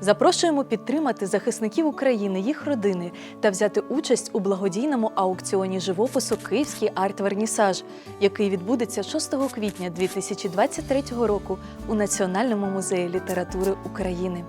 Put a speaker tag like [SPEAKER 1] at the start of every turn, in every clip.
[SPEAKER 1] Запрошуємо підтримати захисників України, їх родини та взяти участь у благодійному аукціоні живопису Київський арт-вернісаж, який відбудеться 6 квітня 2023 року у Національному музеї літератури України.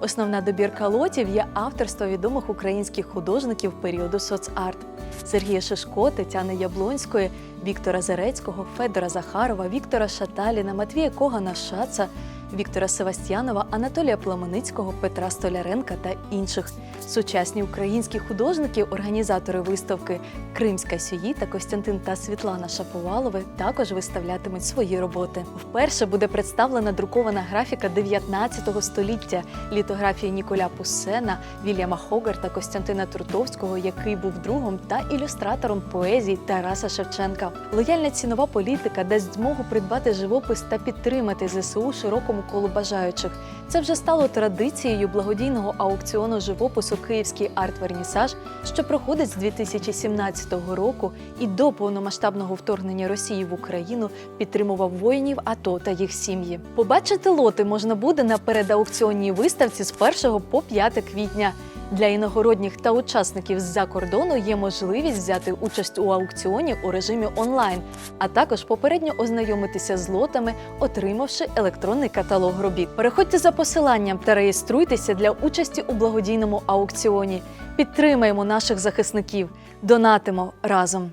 [SPEAKER 1] Основна добірка лотів є авторство відомих українських художників періоду соцарт Сергія Шишко, Тетяни Яблонської, Віктора Зарецького, Федора Захарова, Віктора Шаталіна, Матвія Когана Шаца, Віктора Севастьянова, Анатолія Пламеницького, Петра Столяренка та інших. Сучасні українські художники, організатори виставки Кримська Сюї та Костянтин та Світлана Шаповалови також виставлятимуть свої роботи. Вперше буде представлена друкована графіка 19 століття, літографії Ніколя Пуссена, Вільяма Хогарта, Костянтина Трутовського, який був другом та ілюстратором поезії Тараса Шевченка. Лояльна цінова політика дасть змогу придбати живопис та підтримати ЗСУ широкому колу бажаючих. Це вже стало традицією благодійного аукціону живопису Київський арт-вернісаж, що проходить з 2017 року і до повномасштабного вторгнення Росії в Україну підтримував воїнів АТО та їх сім'ї. Побачити лоти можна буде на передаукціонній виставці з 1 по 5 квітня. Для іногородніх та учасників з-за кордону є можливість взяти участь у аукціоні у режимі онлайн, а також попередньо ознайомитися з лотами, отримавши електронний каталог робіт. Переходьте за посиланням та реєструйтеся для участі у благодійному аукціоні. Підтримаємо наших захисників, донатимо разом.